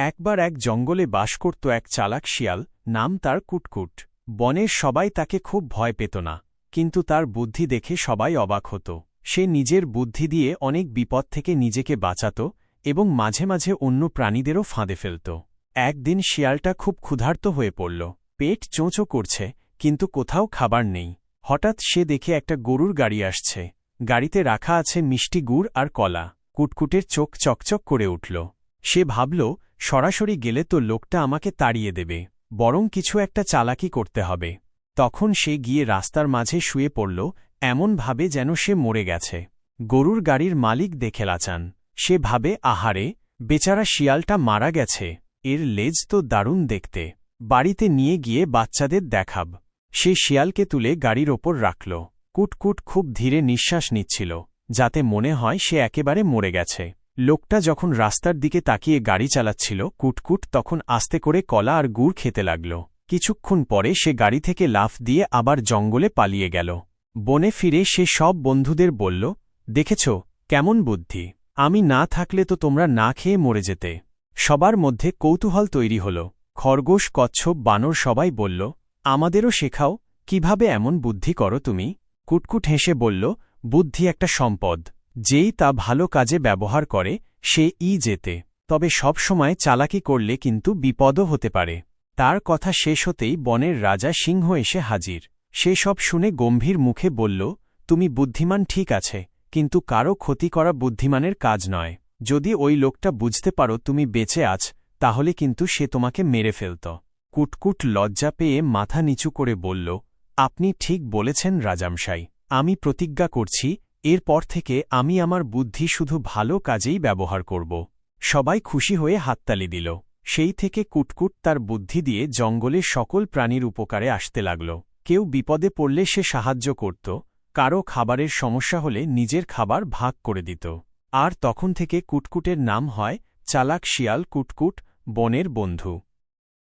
একবার এক জঙ্গলে বাস করত এক চালাক শিয়াল, নাম তার কুটকুট। বনের সবাই তাকে খুব ভয় পেত না, কিন্তু তার বুদ্ধি দেখে সবাই অবাক হতো। সে নিজের বুদ্ধি দিয়ে অনেক বিপদ থেকে নিজেকে বাঁচাত এবং মাঝে মাঝে অন্য প্রাণীদেরও ফাঁদে ফেলত। একদিন শিয়ালটা খুব ক্ষুধার্ত হয়ে পড়ল। পেট চোঁচো করছে, কিন্তু কোথাও খাবার নেই। হঠাৎ সে দেখে একটা গরুর গাড়ি আসছে। গাড়িতে রাখা আছে মিষ্টি গুড় আর কলা। কুটকুটের চোখ চকচক করে উঠল। সে ভাবল সরাসরি গেলে তো লোকটা আমাকে তাড়িয়ে দেবে, বরং কিছু একটা চালাকি করতে হবে। তখন সে গিয়ে রাস্তার মাঝে শুয়ে পড়ল এমনভাবে যেন সে মরে গেছে। গরুর গাড়ির মালিক দেখে লাচান। সে ভাবে, আহারে, বেচারা শিয়ালটা মারা গেছে, এর লেজ তো দারুণ দেখতে। বাড়িতে নিয়ে গিয়ে বাচ্চাদের দেখাব। সে শিয়ালকে তুলে গাড়ির ওপর রাখল। কুটকুট খুব ধীরে নিঃশ্বাস নিচ্ছিল, যাতে মনে হয় সে একেবারে মরে গেছে। লোকটা যখন রাস্তার দিকে তাকিয়ে গাড়ি চালাচ্ছিল, কুটকুট তখন আস্তে করে কলা আর গুড় খেতে লাগল। কিছুক্ষণ পরে সে গাড়ি থেকে লাফ দিয়ে আবার জঙ্গলে পালিয়ে গেল। বনে ফিরে সে সব বন্ধুদের বলল, দেখেছ, কেমন বুদ্ধি। আমি না থাকলে তো তোমরা না খেয়ে মরে যেতে। সবার মধ্যে কৌতূহল তৈরি হল। খরগোশ, কচ্ছপ, বানর সবাই বলল, আমাদেরও শেখাও, কীভাবে এমন বুদ্ধি করো তুমি? কুটকুট হেসে বলল, বুদ্ধি একটা সম্পদ। যেই তা ভালো কাজে ব্যবহার করে, সে ই যেতে। তবে সব সময় চালাকি করলে কিন্তু বিপদও হতে পারে। তার কথা শেষ হতেই বনের রাজা সিংহ এসে হাজির। সে সব শুনে গম্ভীর মুখে বলল, তুমি বুদ্ধিমান ঠিক আছে, কিন্তু কারও ক্ষতি করা বুদ্ধিমানের কাজ নয়। যদি ওই লোকটা বুঝতে পারো তুমি বেঁচে আছ, তাহলে কিন্তু সে তোমাকে মেরে ফেলত। কুটকুট লজ্জা পেয়ে মাথা নিচু করে বলল, আপনি ঠিক বলেছেন রাজামশাই। আমি প্রতিজ্ঞা করছি এরপর থেকে আমি আমার বুদ্ধি শুধু ভালো কাজেই ব্যবহার করব। সবাই খুশি হয়ে হাততালি দিল। সেই থেকে কুটকুট তার বুদ্ধি দিয়ে জঙ্গলে সকল প্রাণীর উপকারে আসতে লাগল। কেউ বিপদে পড়লে সে সাহায্য করত, কারও খাবারের সমস্যা হলে নিজের খাবার ভাগ করে দিত। আর তখন থেকে কুটকুটের নাম হয় চালাক শিয়াল কুটকুট, বনের বন্ধু।